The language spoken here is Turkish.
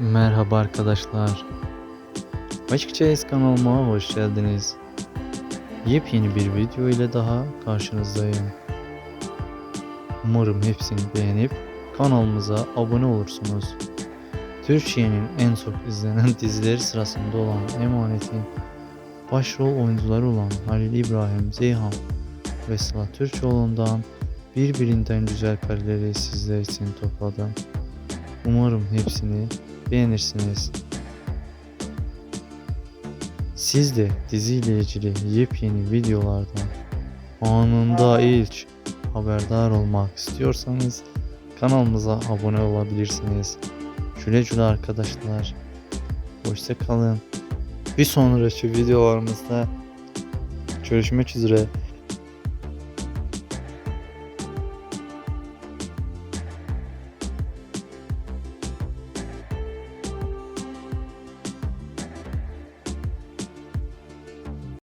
Merhaba arkadaşlar. Açıkçası kanalıma hoş geldiniz. Yepyeni bir video ile daha karşınızdayım. Umarım hepsini beğenip kanalımıza abone olursunuz. Türkiye'nin en çok izlenen dizileri sırasında olan Emanet'in başrol oyuncuları olan Halil İbrahim Zeyhan ve Sıla Türkoğlu'ndan birbirinden güzel kareleri sizler için topladım. Umarım hepsini beğenirsiniz. Siz de diziyle ilgili yepyeni videolardan anında ilk haberdar olmak istiyorsanız kanalımıza abone olabilirsiniz. Güle güle arkadaşlar. Hoşça kalın. Bir sonraki videolarımızda görüşmek üzere.